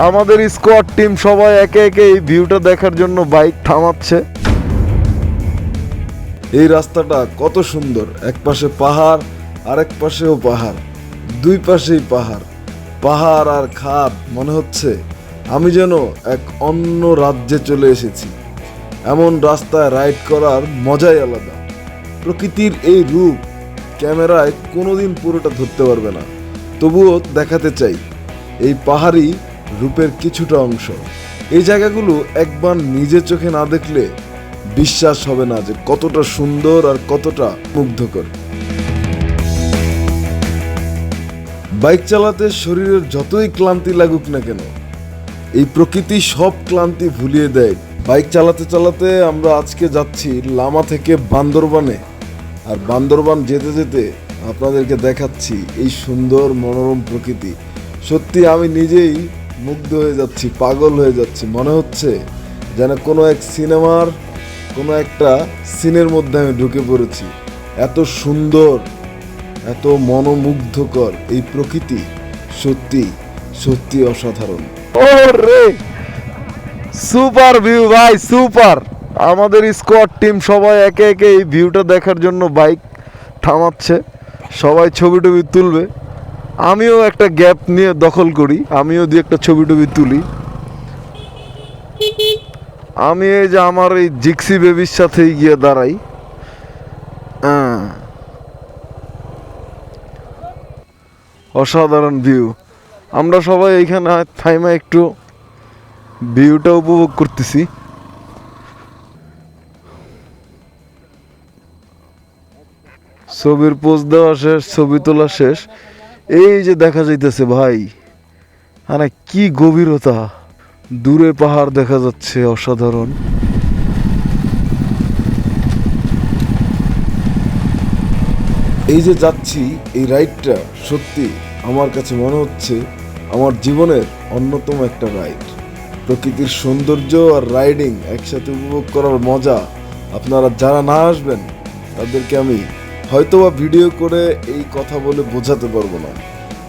আমাদের squad team সবাই একে একে এই ভিউটা দেখার জন্য বাইক থামাচ্ছে। এই রাস্তাটা কত সুন্দর, এক পাশে পাহাড় আর এক পাশেও পাহাড়, দুই পাশেই পাহাড়। পাহাড় আর খাদ মনে হচ্ছে আমি যেন এক অন্য রাজ্যে চলে এসেছি। এমন রাস্তায় রাইড করার মজাই আলাদা। প্রকৃতির এই রূপ ক্যামেরায় কোনোদিন পুরোটা ধরতে পারবে না। তবুও দেখাতে চাই, এই পাহাড়ি রূপের কিছুটা অংশ। এই জায়গাগুলো একবার নিজে চোখে না দেখলে বিশ্বাস হবে না যে কতটা সুন্দর আর কতটা মুগ্ধকর। বাইক চালাতে শরীরের যতই ক্লান্তি লাগুক না কেন, এই প্রকৃতি সব ক্লান্তি ভুলিয়ে দেয়। বাইক চালাতে চালাতে আমরা আজকে যাচ্ছি লামা থেকে বান্দরবানে। আর বান্দরবান যেতে যেতে আপনাদেরকে দেখাচ্ছি এই সুন্দর মনোরম প্রকৃতি। সত্যি আমি নিজেই মুগ্ধ হয়ে যাচ্ছি, পাগল হয়ে যাচ্ছি। মনে হচ্ছে যেন কোনো এক সিনেমার, কোনো একটা সিনের মধ্যে আমি ঢুকে পড়েছি। এত সুন্দর, এত মনোমুগ্ধকর এই প্রকৃতি সত্যি সত্যি অসাধারণ। ওরে! সুপার ভিউ ভাই, সুপার! আমাদের স্কোয়াড টিম সবাই একে একে এই ভিউটা দেখার জন্য বাইক থামাচ্ছে। সবাই ছবি টবি তুলবে। আমিও একটা গ্যাপ নিয়ে দখল করি, আমিও দিয়ে একটা ছবি টবি তুলি। আমি এই যে আমার এই জিক্সি বেবির সাথে গিয়ে দাঁড়াই। অসাধারণ ভিউ আমরা সবাই এইখানে থাইমা একটু ভিউটা উপভোগ করতেছি। ছবির পোজ দেওয়া শেষ, ছবি তোলা শেষ। এই যে দেখা যাইতেছে ভাই, আরে কি গভীরতা। দূরে পাহাড় দেখা যাচ্ছে অসাধারণ। এই যে যাচ্ছি, এই রাইডটা সত্যি আমার কাছে মনে হচ্ছে আমার জীবনের অন্যতম একটা রাইড। প্রকৃতির সৌন্দর্য আর রাইডিং একসাথে উপভোগ করার মজা আপনারা যারা না আসবেন, তাদেরকে আমি হয়তোবা ভিডিও করে এই কথা বলে বোঝাতে পারব না।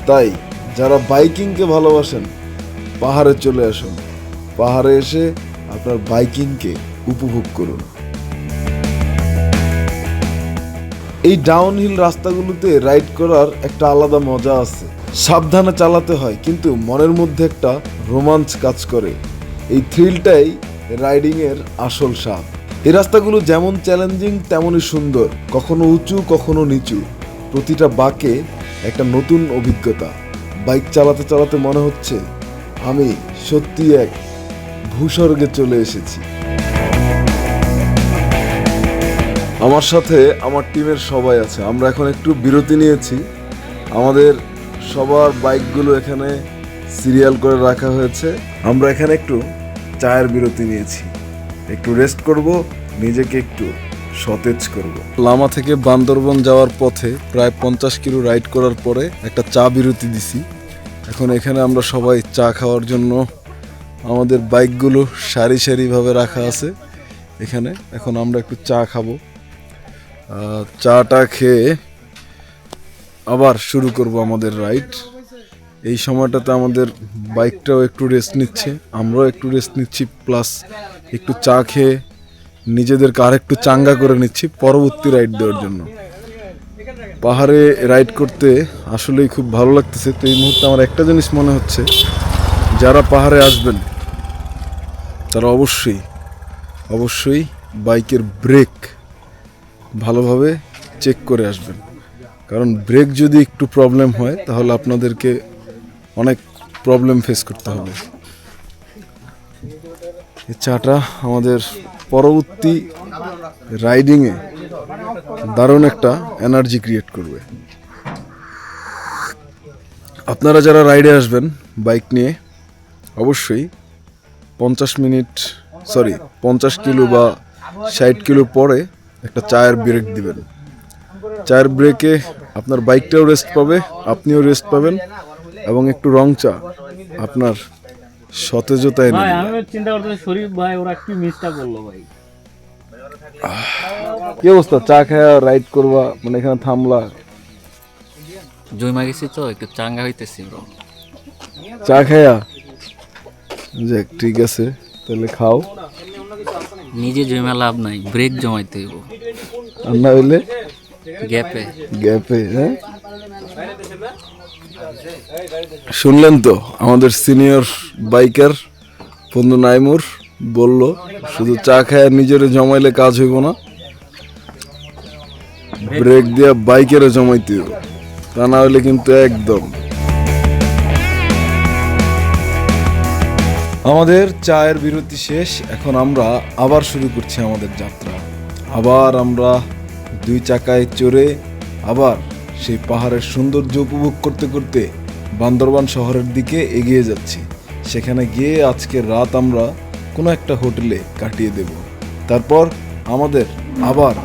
তাই, যারা বাইকিংকে ভালোবাসেন, পাহাড়ে চলে আসুন। পাহাড়ে এসে আপনার বাইকিংকে উপভোগ করুন। এই ডাউনহিল রাস্তাগুলোতে রাইড করার একটা আলাদা মজা আছে। সাবধানে চালাতে হয়, কিন্তু মনের মধ্যে একটা রোমাঞ্চ কাজ করে। এই থ্রিলটাই রাইডিংয়ের আসল স্বাদ। এই রাস্তাগুলো যেমন চ্যালেঞ্জিং তেমনই সুন্দর। কখনো উঁচু, কখনো নিচু। প্রতিটা বাঁকে একটা নতুন অভিজ্ঞতা। বাইক চালাতে চালাতে মনে হচ্ছে, আমি সত্যি এক ভূস্বর্গে চলে এসেছি। আমার সাথে আমার টিমের সবাই আছে। আমরা এখন একটু বিরতি নিয়েছি। আমাদের সবার বাইকগুলো এখানে সিরিয়াল করে রাখা হয়েছে। আমরা এখানে একটু চায়ের বিরতি নিয়েছি। একটু রেস্ট করব, নিজেকে একটু সতেজ করব। লামা থেকে বান্দরবন যাওয়ার পথে প্রায় পঞ্চাশ কিলো রাইড করার পরে একটা চা বিরতি দিছি। এখন এখানে আমরা সবাই চা খাওয়ার জন্য আমাদের বাইকগুলো সারি সারিভাবে রাখা আছে। এখানে এখন আমরা একটু চা খাব। চাটা খেয়ে আবার শুরু করব আমাদের রাইড এই সময়টাতে আমাদের বাইকটাও একটু রেস্ট নিচ্ছে, আমরাও একটু রেস্ট নিচ্ছি প্লাস একটু চা খেয়ে নিজেদেরকে আর একটু চাঙ্গা করে নিচ্ছি পরবর্তী রাইড দেওয়ার জন্য। পাহাড়ে রাইড করতে আসলেই খুব ভালো লাগতেছে। তো এই মুহূর্তে আমার একটা জিনিস মনে হচ্ছে, যারা পাহাড়ে আসবেন, তারা অবশ্যই অবশ্যই বাইকের ব্রেক ভালোভাবে চেক করে আসবেন। কারণ ব্রেক যদি একটু প্রবলেম হয়, তাহলে আপনাদেরকে অনেক প্রবলেম ফেস করতে হবে। এই চাটা আমাদের পরবর্তী রাইডিংয়ে দারুণ একটা এনার্জি ক্রিয়েট করবে। আপনারা যারা রাইডে আসবেন বাইক নিয়ে, অবশ্যই পঞ্চাশ মিনিট সরি পঞ্চাশ কিলো বা ষাট কিলো পরে একটা চায়ের ব্রেক দিবেন। চায়ের ব্রেকে আপনার বাইকটাও রেস্ট পাবে, আপনিও রেস্ট পাবেন এবং একটু রং চা আপনার সতেজতা এনে ভাই আমি চিন্তা করতেছি শরীফ ভাই ওরা কি মিসটা করল ভাই? কি অবস্থা? চা খায়া রাইড করবা মানে এখানে থামলা? জমা গেছি তো একটু চাঙ্গা হইতেছি ব্রো চা খায়া? যাক ঠিক আছে তাহলে খাও। নিজে জমে লাভ নাই ব্রেক জমাইতে হইব। আর না হইলে? গ্যাপে গ্যাপে হ্যাঁ? শুনলেন তো, আমাদের সিনিয়র বাইকার বন্ধু নাইমুর বলল, শুধু চা খায় নিজেরে জমাইলে কাজ হইব না। ব্রেক দিয়া বাইকেরও জমাইতে তা না হলে কিন্তু একদম। আমাদের চায়ের বিরতি শেষ, এখন আমরা আবার শুরু করছি আমাদের যাত্রা। আবার আমরা দুই চাকায় চড়ে আবার সেই পাহাড়ের সৌন্দর্য উপভোগ করতে করতে বান্দরবান শহরের দিকে এগিয়ে যাচ্ছি। সেখানে গিয়ে আজকে রাত আমরা কোনো একটা হোটেলে কাটিয়ে দেব। তারপর আমাদের আবার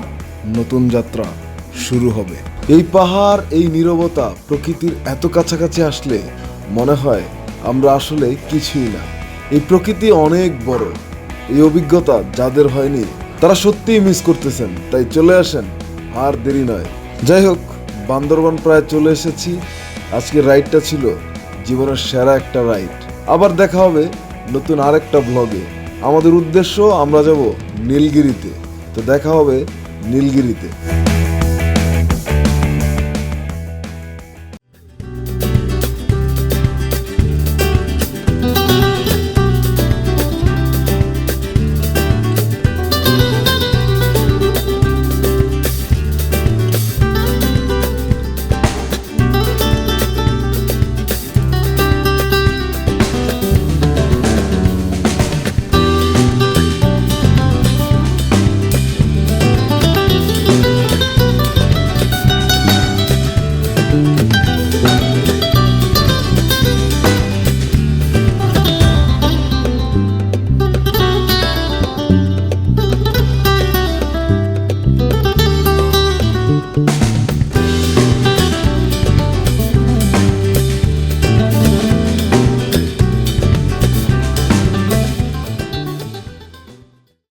নতুন যাত্রা শুরু হবে। এই পাহাড়, এই নীরবতা প্রকৃতির এত কাছাকাছি আসলে মনে হয় আমরা আসলে কিছুই না। এই প্রকৃতি অনেক বড়। এই অভিজ্ঞতা যাদের হয়নি, তারা সত্যিই মিস করতেছেন। তাই চলে আসেন, আর দেরি নয়। যাই হোক, বান্দরবান প্রায় চলে এসেছি। আজকের রাইডটা ছিল জীবনের সেরা একটা রাইড আবার দেখা হবে নতুন আরেকটা ব্লগে আমাদের উদ্দেশ্য, আমরা যাব নীলগিরিতে। তো দেখা হবে নীলগিরিতে।